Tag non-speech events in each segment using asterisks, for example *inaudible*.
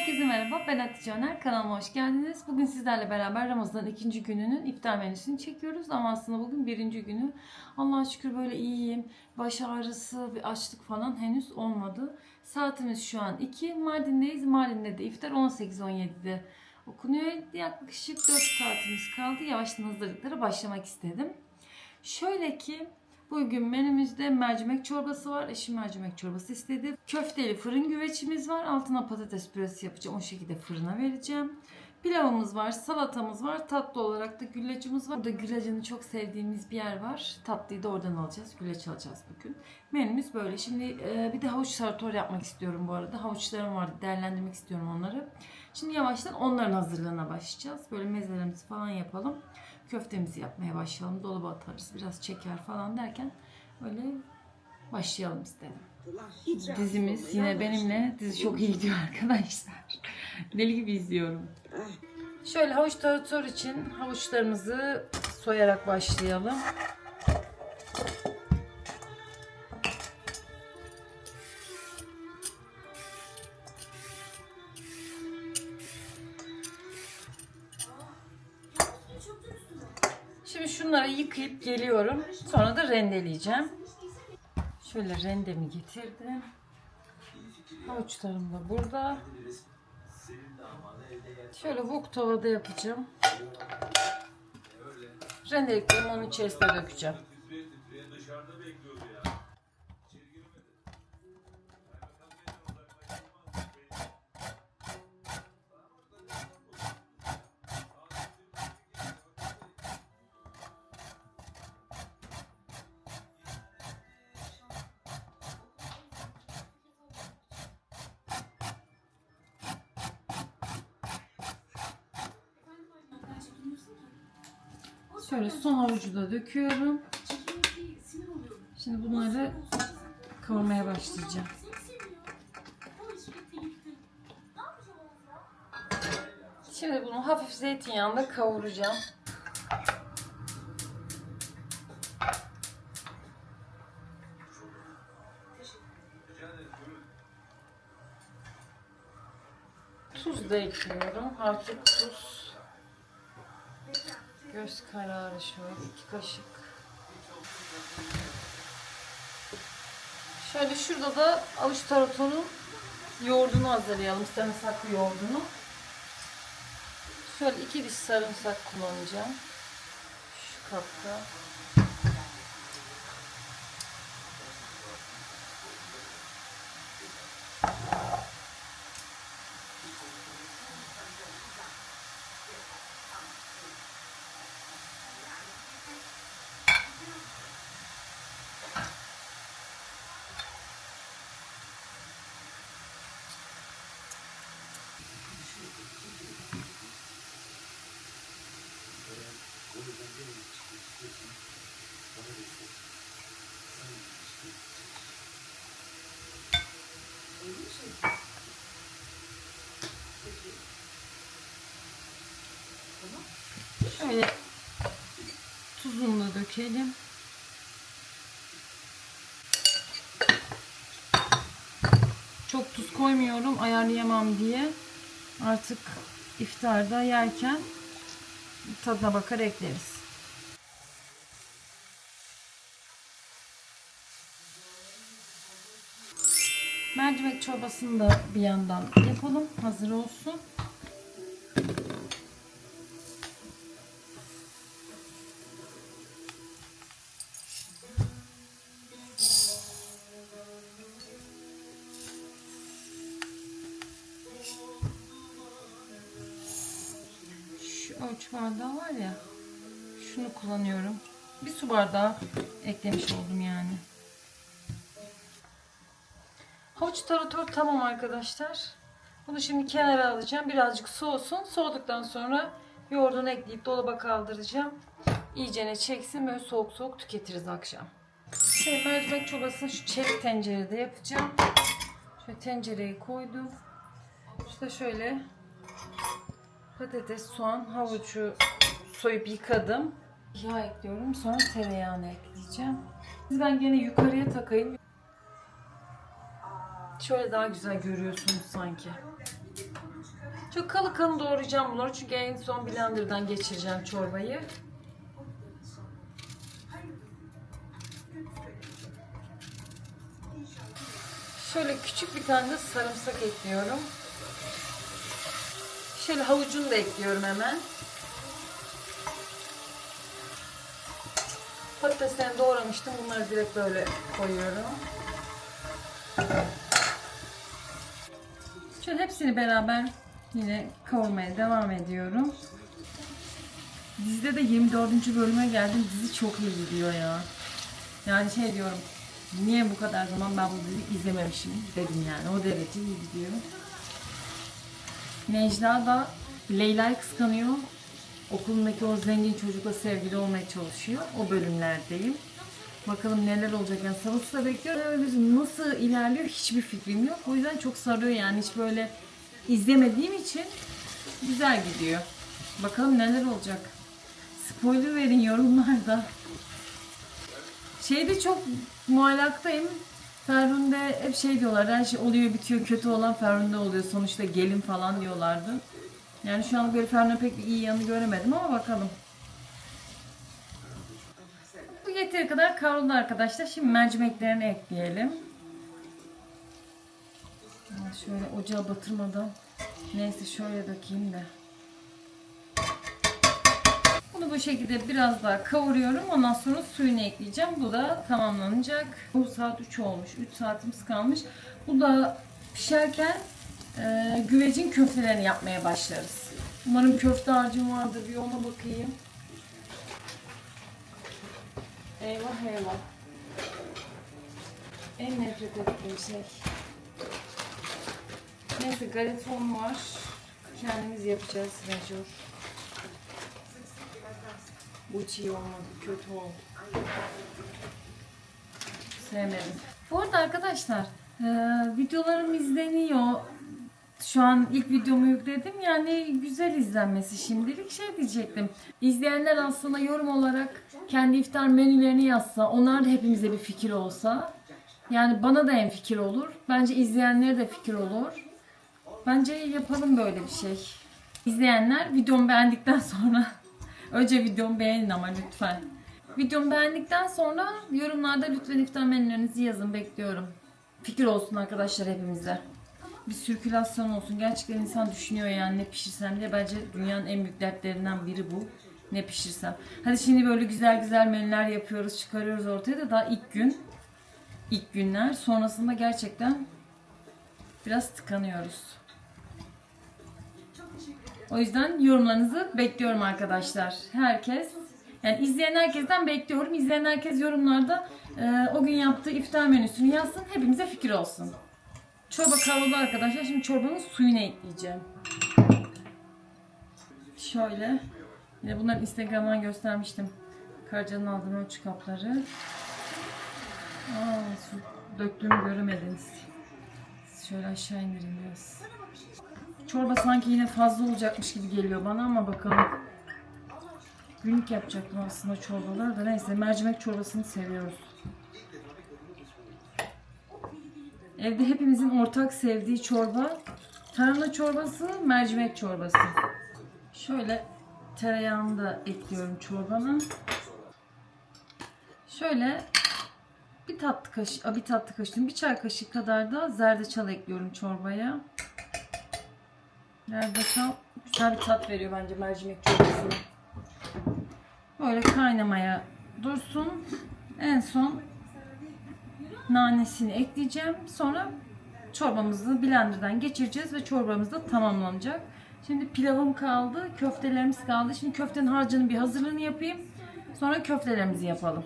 Herkese merhaba, ben Hatice Öner. Kanalıma hoş geldiniz. Bugün sizlerle beraber Ramazan'ın ikinci gününün iftar menüsünü çekiyoruz. Ama aslında bugün birinci günü. Allah'a şükür böyle iyiyim. Baş ağrısı, bir açlık falan henüz olmadı. Saatimiz şu an 2. Mardin'deyiz. Mardin'de de iftar 18-17'de okunuyor. Yaklaşık 4 saatimiz kaldı. Yavaştan hazırlıklara başlamak istedim. Şöyle ki Bugün menümüzde mercimek çorbası var. Eşim mercimek çorbası istedi. Köfteli fırın güveçimiz var. Altına patates püresi yapacağım. O şekilde fırına vereceğim. Pilavımız var, salatamız var. Tatlı olarak da güllacımız var. Burada güllacını çok sevdiğimiz bir yer var. Tatlıyı da oradan alacağız. Güllaç alacağız bugün. Menümüz böyle. Şimdi e, bir de havuç sartor yapmak istiyorum bu arada. Havuçlarım vardı. Değerlendirmek istiyorum onları. Şimdi yavaştan onların hazırlığına başlayacağız. Böyle mezelerimizi falan yapalım köftemizi yapmaya başlayalım. Dolaba atarız. Biraz çeker falan derken böyle başlayalım istedim. Dizimiz yine benimle. Dizi çok iyi gidiyor arkadaşlar. *laughs* Deli gibi izliyorum. Şöyle havuç tarator için havuçlarımızı soyarak başlayalım. Geliyorum. Sonra da rendeleyeceğim. Şöyle rendemi getirdim. Havuçlarım da burada. Şöyle wok tavada yapacağım. Rendeliklerimi onun içerisine dökeceğim. Şöyle son havucu da döküyorum. Şimdi bunları kavurmaya başlayacağım. Şimdi bunu hafif zeytinyağında kavuracağım. Tuz da ekliyorum. Artık tuz Göz kararı şöyle iki kaşık. Şöyle şurada da avuç taratorun yoğurdunu hazırlayalım. Sarımsaklı yoğurdunu. Şöyle iki diş sarımsak kullanacağım. Şu kapta. Şöyle tuzunu da dökelim. Çok tuz koymuyorum ayarlayamam diye. Artık iftarda yerken tadına bakar ekleriz. Mercimek çorbasını da bir yandan yapalım. Hazır olsun. Kullanıyorum. Bir su bardağı eklemiş oldum yani. Havuç tarator tamam arkadaşlar. Bunu şimdi kenara alacağım. Birazcık soğusun. Soğuduktan sonra yoğurdunu ekleyip dolaba kaldıracağım. İyicene çeksin. Böyle soğuk soğuk tüketiriz akşam. Şöyle mercimek çorbasını şu çelik tencerede yapacağım. Şöyle tencereyi koydum. İşte şöyle patates, soğan, havucu soyup yıkadım. Yağ ekliyorum. Sonra tereyağını ekleyeceğim. Ben gene yukarıya takayım. Şöyle daha güzel görüyorsunuz sanki. Çok kalın kalın doğrayacağım bunları çünkü en son blenderdan geçireceğim çorbayı. Şöyle küçük bir tane de sarımsak ekliyorum. Şöyle havucunu da ekliyorum hemen. Patateslerini doğramıştım. Bunları direkt böyle koyuyorum. Şöyle hepsini beraber yine kavurmaya devam ediyorum. Dizide de 24. bölüme geldim. Dizi çok iyi gidiyor ya. Yani şey diyorum. Niye bu kadar zaman ben bu diziyi izlememişim dedim yani. O derece iyi gidiyor. Necla da Leyla'yı kıskanıyor. Okulundaki o zengin çocukla sevgili olmaya çalışıyor. O bölümlerdeyim. Bakalım neler olacak yani sabırsızla bekliyorum. Bizim nasıl ilerliyor hiçbir fikrim yok. O yüzden çok sarıyor yani hiç böyle izlemediğim için güzel gidiyor. Bakalım neler olacak. Spoiler verin yorumlarda. Şeyde çok muallaktayım. Ferhunde hep şey diyorlar her şey oluyor bitiyor kötü olan Ferhunde oluyor sonuçta gelin falan diyorlardı. Yani şu an Ferhunde pek bir iyi yanı göremedim ama bakalım. Bu yeteri kadar kavruldu arkadaşlar. Şimdi mercimeklerini ekleyelim. Şöyle ocağa batırmadan. Neyse şöyle dökeyim de. Bunu bu şekilde biraz daha kavuruyorum. Ondan sonra suyunu ekleyeceğim. Bu da tamamlanacak. Bu saat 3 olmuş. 3 saatimiz kalmış. Bu da pişerken e, güvecin köftelerini yapmaya başlarız. Umarım köfte harcım vardır. Bir ona bakayım. Eyvah eyvah. En nefret ettiğim şey. Neyse galeton var. Kendimiz yapacağız mecbur. Bu çiğ olmadı, kötü oldu. Sevmedim. Bu arada arkadaşlar, e, videolarım izleniyor. Şu an ilk videomu yükledim. Yani güzel izlenmesi şimdilik şey diyecektim. İzleyenler aslında yorum olarak kendi iftar menülerini yazsa, onlar da hepimize bir fikir olsa. Yani bana da en fikir olur. Bence izleyenlere de fikir olur. Bence yapalım böyle bir şey. İzleyenler videomu beğendikten sonra *laughs* önce videomu beğenin ama lütfen. Videomu beğendikten sonra yorumlarda lütfen iftar menülerinizi yazın bekliyorum. Fikir olsun arkadaşlar hepimize. Bir sirkülasyon olsun. Gerçekten insan düşünüyor yani ne pişirsem diye. Bence dünyanın en büyük dertlerinden biri bu. Ne pişirsem. Hadi şimdi böyle güzel güzel menüler yapıyoruz, çıkarıyoruz ortaya da daha ilk gün. ilk günler. Sonrasında gerçekten biraz tıkanıyoruz. O yüzden yorumlarınızı bekliyorum arkadaşlar. Herkes yani izleyen herkesten bekliyorum. İzleyen herkes yorumlarda e, o gün yaptığı iftar menüsünü yazsın. Hepimize fikir olsun. Çorba kavruldu arkadaşlar. Şimdi çorbanın suyunu ekleyeceğim. Şöyle. Yine bunları Instagram'dan göstermiştim. Karcanın aldığım ölçü kapları. Aa, su döktüğümü göremediniz. Şöyle aşağı indireyim biraz. Çorba sanki yine fazla olacakmış gibi geliyor bana ama bakalım. Günlük yapacaktım aslında çorbaları da neyse mercimek çorbasını seviyoruz. Evde hepimizin ortak sevdiği çorba tarhana çorbası, mercimek çorbası. Şöyle tereyağını da ekliyorum çorbanın. Şöyle bir tatlı kaşık, a, bir tatlı kaşık, bir çay kaşığı kadar da zerdeçal ekliyorum çorbaya. Zerdeçal güzel bir tat veriyor bence mercimek çorbasına. Böyle kaynamaya dursun. En son nanesini ekleyeceğim. Sonra çorbamızı blenderdan geçireceğiz ve çorbamız da tamamlanacak. Şimdi pilavım kaldı, köftelerimiz kaldı. Şimdi köftenin harcının bir hazırlığını yapayım. Sonra köftelerimizi yapalım.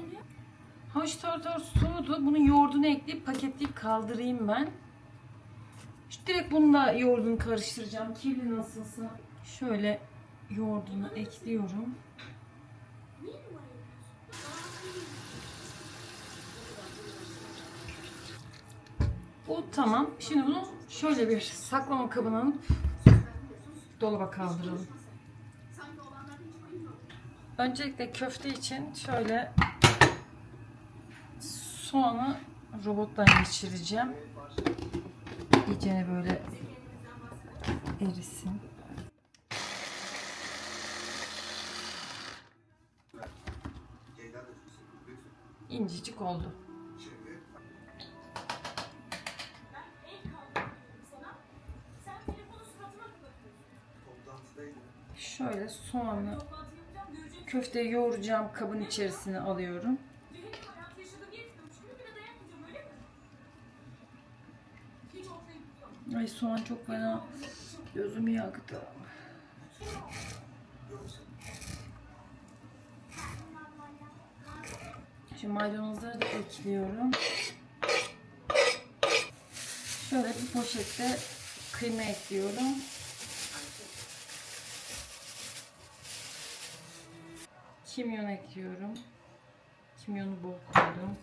Havuç tartar soğudu. Bunun yoğurdunu ekleyip paketleyip kaldırayım ben. Şu direkt bununla yoğurdunu karıştıracağım. Kirli nasılsa. Şöyle yoğurdunu ekliyorum. Bu tamam. Şimdi bunu şöyle bir saklama kabına alıp dolaba kaldıralım. Öncelikle köfte için şöyle soğanı robottan geçireceğim. İyicene böyle erisin. İncecik oldu. Şöyle soğanı köfteyi yoğuracağım kabın içerisine alıyorum. Ay soğan çok fena gözümü yaktı. Şimdi maydanozları da ekliyorum. Şöyle bir poşette kıyma ekliyorum. Kimyon ekliyorum. Kimyonu bol koydum.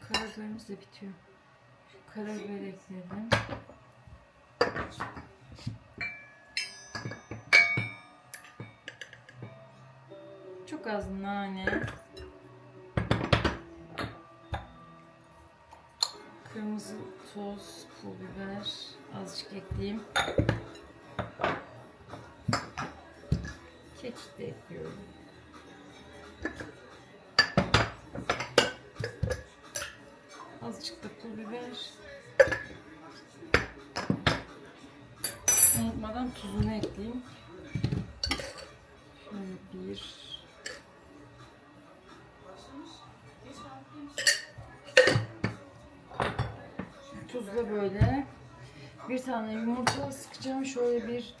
Karabiberimiz de bitiyor. Karabiber ekledim. Çok az nane. Kırmızı toz, pul biber azıcık ekleyeyim. De ekliyorum. Azıcık da pul biber. Unutmadan tuzunu ekleyeyim. Şöyle bir. Tuzla böyle. Bir tane yumurta sıkacağım. Şöyle bir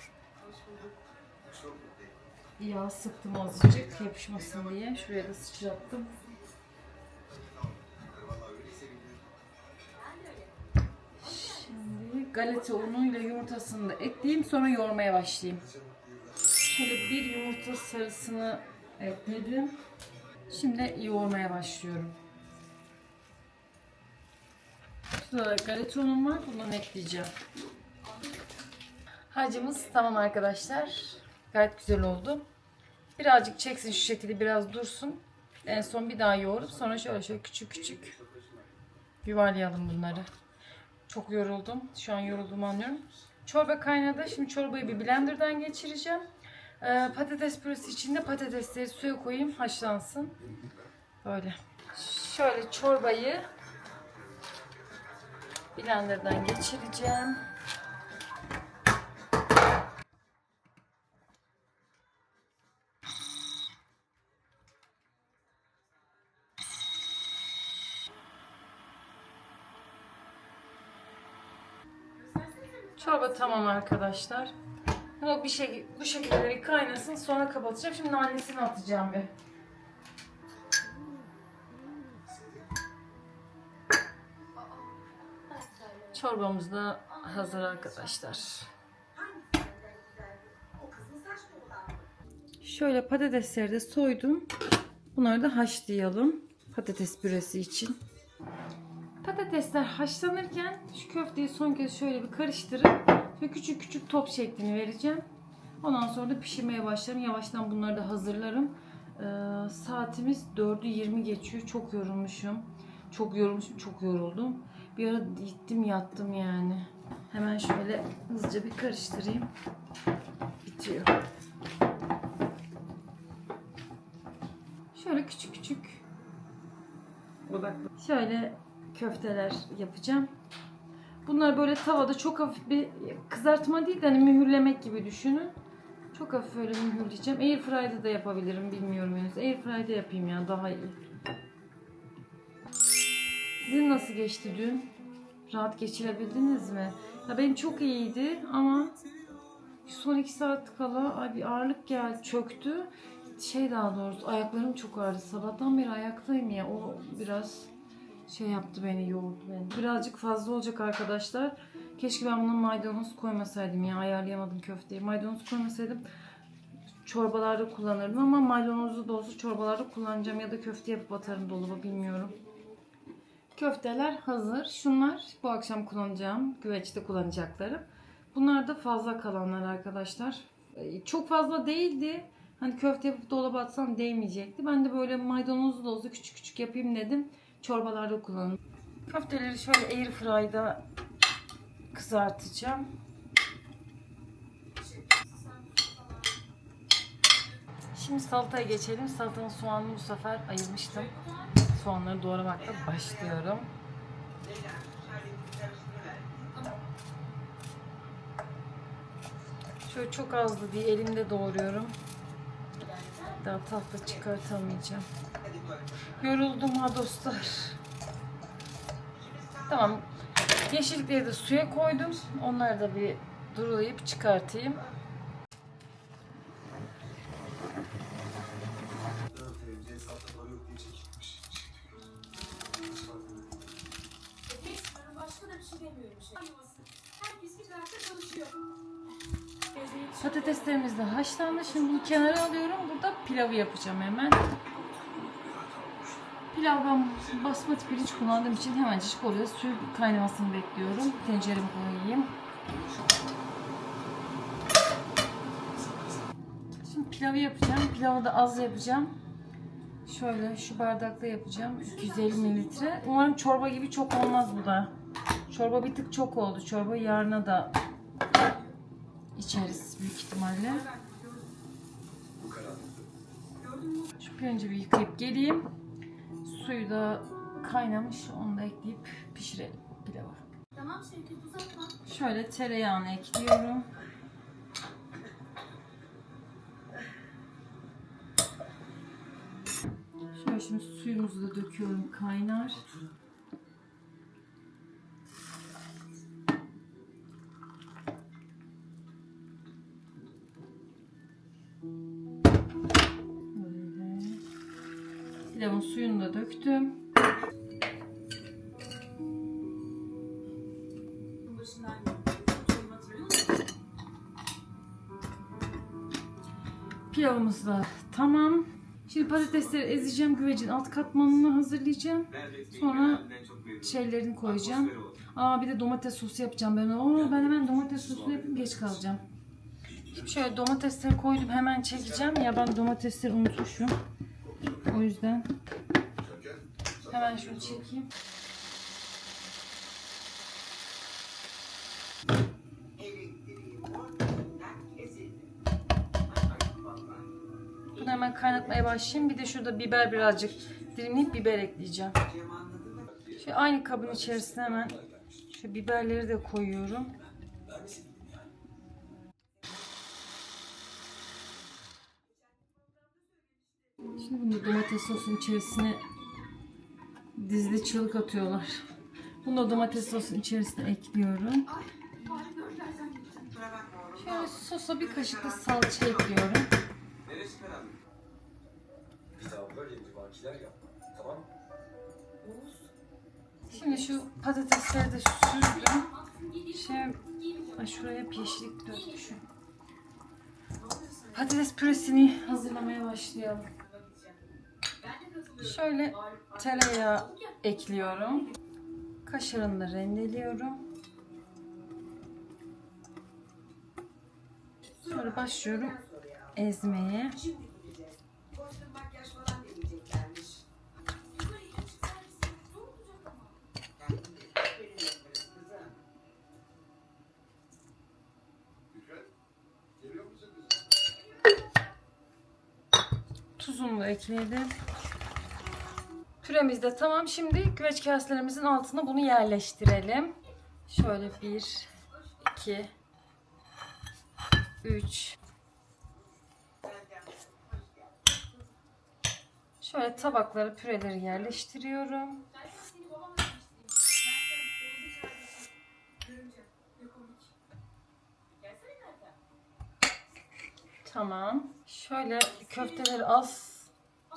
yağ sıktım azıcık yapışmasın diye. Şuraya da sıçrattım. Şimdi galeta unuyla yumurtasını da ekleyeyim sonra yoğurmaya başlayayım. Şöyle bir yumurta sarısını ekledim. Şimdi yoğurmaya başlıyorum. Şurada galeta unum var. Bundan ekleyeceğim. Harcımız tamam arkadaşlar. Gayet güzel oldu. Birazcık çeksin şu şekilde biraz dursun. En son bir daha yoğurup sonra şöyle şöyle küçük küçük yuvarlayalım bunları. Çok yoruldum. Şu an yorulduğumu anlıyorum. Çorba kaynadı. Şimdi çorbayı bir blenderdan geçireceğim. Ee, patates püresi içinde patatesleri suya koyayım haşlansın. Böyle. Şöyle çorbayı blenderdan geçireceğim. Çorba tamam arkadaşlar. Ama bir şey bu şekilde bir kaynasın sonra kapatacağım. Şimdi nanesini atacağım bir. Çorbamız da hazır arkadaşlar. Şöyle patatesleri de soydum. Bunları da haşlayalım. Patates püresi için. Patatesler haşlanırken şu köfteyi son kez şöyle bir karıştırıp şöyle küçük küçük top şeklini vereceğim. Ondan sonra da pişirmeye başlarım. Yavaştan bunları da hazırlarım. Ee, saatimiz 4'ü 20 geçiyor. Çok yorulmuşum. Çok yorulmuşum, çok yoruldum. Bir ara gittim yattım yani. Hemen şöyle hızlıca bir karıştırayım. Bitiyor. Şöyle küçük küçük odaklı. Şöyle köfteler yapacağım. Bunlar böyle tavada çok hafif bir kızartma değil de hani mühürlemek gibi düşünün. Çok hafif öyle mühürleyeceğim. Airfry'da da yapabilirim bilmiyorum henüz. Airfry'da yapayım ya daha iyi. Sizin nasıl geçti dün? Rahat geçirebildiniz mi? Ya benim çok iyiydi ama son iki saat kala ay bir ağırlık geldi, çöktü. Şey daha doğrusu ayaklarım çok ağrıdı. Sabahtan beri ayaktayım ya. O biraz şey yaptı beni, yoğurdu beni. Birazcık fazla olacak arkadaşlar. Keşke ben buna maydanoz koymasaydım ya. Ayarlayamadım köfteyi. Maydanoz koymasaydım çorbalarda kullanırdım ama maydanozlu da olsa çorbalarda kullanacağım ya da köfte yapıp atarım dolaba bilmiyorum. Köfteler hazır. Şunlar bu akşam kullanacağım. Güveçte kullanacaklarım. Bunlar da fazla kalanlar arkadaşlar. Ee, Çok fazla değildi. Hani köfte yapıp dolaba atsam değmeyecekti. Ben de böyle maydanozlu da olsa küçük küçük yapayım dedim. Çorbalarda kullanın. Köfteleri şöyle air fry'da kızartacağım. Şimdi salataya geçelim. Salatanın soğanını bu sefer ayırmıştım. Soğanları doğramakla başlıyorum. Şöyle çok azdı diye elimde doğruyorum. Daha tatlı çıkartamayacağım. Yoruldum ha dostlar. Tamam. Yeşillikleri de suya koydum. Onları da bir durulayıp çıkartayım. Patateslerimiz de haşlandı. Şimdi bunu kenara alıyorum. Burada pilavı yapacağım hemen. Pilav ben basmati pirinç kullandığım için hemencik oraya su kaynamasını bekliyorum. Tenceremi koyayım. Şimdi pilavı yapacağım. Pilavı da az yapacağım. Şöyle şu bardakta yapacağım. 250 mililitre. Umarım çorba gibi çok olmaz bu da. Çorba bir tık çok oldu. Çorba yarına da içeriz büyük ihtimalle. Şu pirinci bir yıkayıp geleyim. Suyu da kaynamış. Onu da ekleyip pişirelim pilavı. Tamam Şevket uzatma. Şöyle tereyağını ekliyorum. Şöyle şimdi suyumuzu da döküyorum kaynar. Suyunu da döktüm. Pilavımız da tamam. Şimdi patatesleri ezeceğim. Güvecin alt katmanını hazırlayacağım. Sonra şeylerini koyacağım. Aa bir de domates sosu yapacağım ben. Oo ben hemen domates sosu yapayım geç kalacağım. Şöyle domatesleri koydum hemen çekeceğim. Ya ben domatesleri unutmuşum. O yüzden hemen şunu çekeyim. Bunu hemen kaynatmaya başlayayım. Bir de şurada biber birazcık dilimleyip biber ekleyeceğim. Şu aynı kabın içerisine hemen şu biberleri de koyuyorum. Şimdi bunu domates sosun içerisine dizli çığlık atıyorlar. Bunu da domates sosun içerisine ekliyorum. Şöyle sosa bir kaşık da salça ekliyorum. Şimdi şu patatesleri de süzdüm. Şey, ay şuraya yeşillik dökmüşüm. Patates püresini hazırlamaya başlayalım. Şöyle tereyağı ekliyorum. Kaşarını rendeliyorum. Sonra başlıyorum ezmeye. Tuzunu da ekledim. Püremiz de tamam. Şimdi güveç kaselerimizin altına bunu yerleştirelim. Şöyle bir, iki, üç. Şöyle tabaklara püreleri yerleştiriyorum. Tamam. Şöyle köfteleri az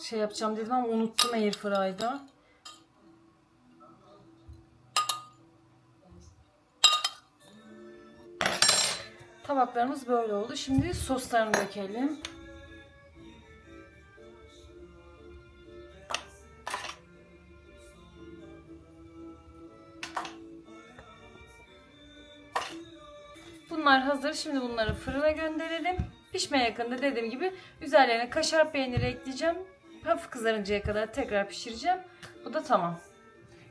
şey yapacağım dedim ama unuttum airfry'da. Tabaklarımız böyle oldu. Şimdi soslarını dökelim. Bunlar hazır. Şimdi bunları fırına gönderelim. Pişmeye yakında dediğim gibi üzerlerine kaşar peyniri ekleyeceğim. Hafif kızarıncaya kadar tekrar pişireceğim. Bu da tamam.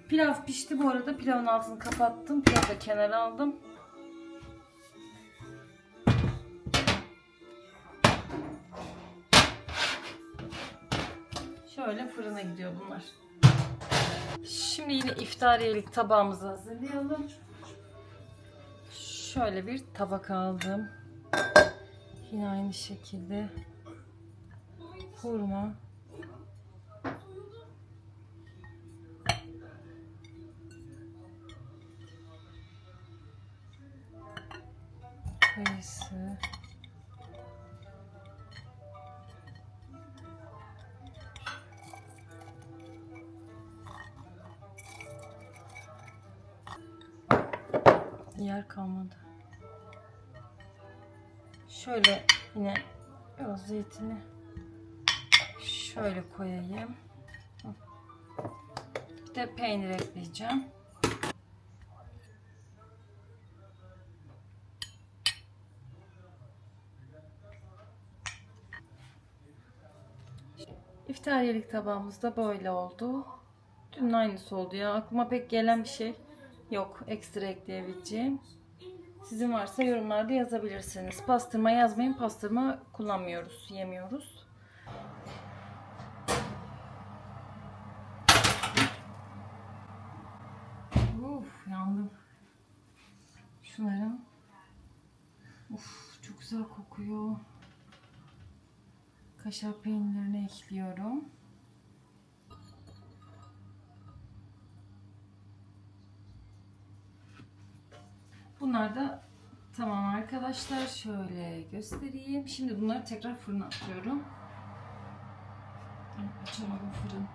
Pilav pişti bu arada. Pilavın altını kapattım. Pilavı da kenara aldım. Şöyle fırına gidiyor bunlar. Şimdi yine iftariyelik tabağımızı hazırlayalım. Şöyle bir tabak aldım. Yine aynı şekilde hurma. Kayısı. Yer kalmadı. Şöyle yine biraz zeytini şöyle koyayım. Bir de peynir ekleyeceğim. İftariyelik tabağımız da böyle oldu. Dün aynısı oldu ya. Aklıma pek gelen bir şey yok. Ekstra ekleyebileceğim. Sizin varsa yorumlarda yazabilirsiniz. Pastırma yazmayın. Pastırma kullanmıyoruz, yemiyoruz. Uf, yandım. Şunların. Uf, çok güzel kokuyor. Kaşar peynirlerini ekliyorum. Bunlar da tamam arkadaşlar. Şöyle göstereyim. Şimdi bunları tekrar fırına atıyorum. Açamadım fırın.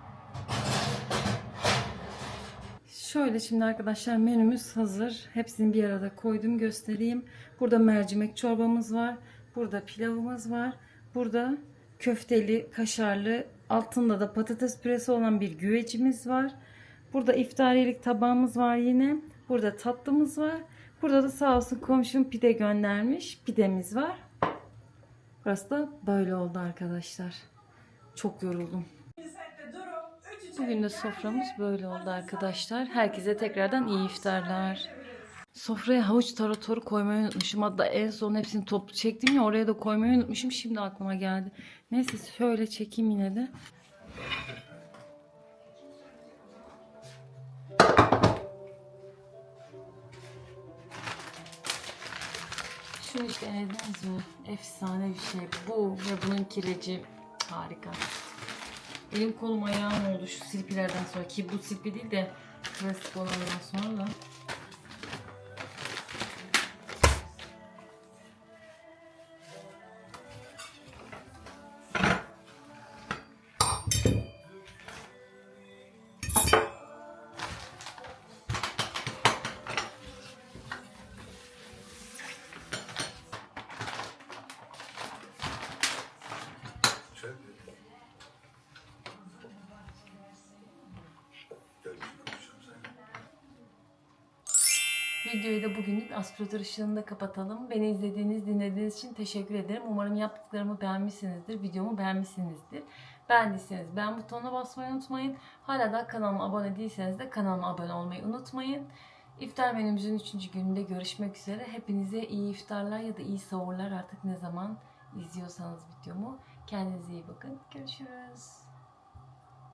Şöyle şimdi arkadaşlar menümüz hazır. Hepsini bir arada koydum göstereyim. Burada mercimek çorbamız var. Burada pilavımız var. Burada köfteli, kaşarlı, altında da patates püresi olan bir güvecimiz var. Burada iftariyelik tabağımız var yine. Burada tatlımız var. Burada da sağ olsun komşum pide göndermiş. Pidemiz var. Burası da böyle oldu arkadaşlar. Çok yoruldum. Bugün de soframız böyle oldu arkadaşlar. Herkese tekrardan iyi iftarlar. Sofraya havuç taratoru koymayı unutmuşum. Hatta en son hepsini toplu çektim ya oraya da koymayı unutmuşum. Şimdi aklıma geldi. Neyse şöyle çekeyim yine de. Şunu hiç denediniz mi? Efsane bir şey. Bu ve bunun kireci harika. Elim kolum ayağım oldu şu silpilerden sonra ki bu silpi değil de klasik olanlardan sonra da. Videoyu da bugünlük aspiratör ışığında kapatalım. Beni izlediğiniz, dinlediğiniz için teşekkür ederim. Umarım yaptıklarımı beğenmişsinizdir. Videomu beğenmişsinizdir. Beğendiyseniz beğen butonuna basmayı unutmayın. Hala da kanalıma abone değilseniz de kanalıma abone olmayı unutmayın. İftar menümüzün 3. gününde görüşmek üzere. Hepinize iyi iftarlar ya da iyi sahurlar artık ne zaman izliyorsanız videomu. Kendinize iyi bakın. Görüşürüz.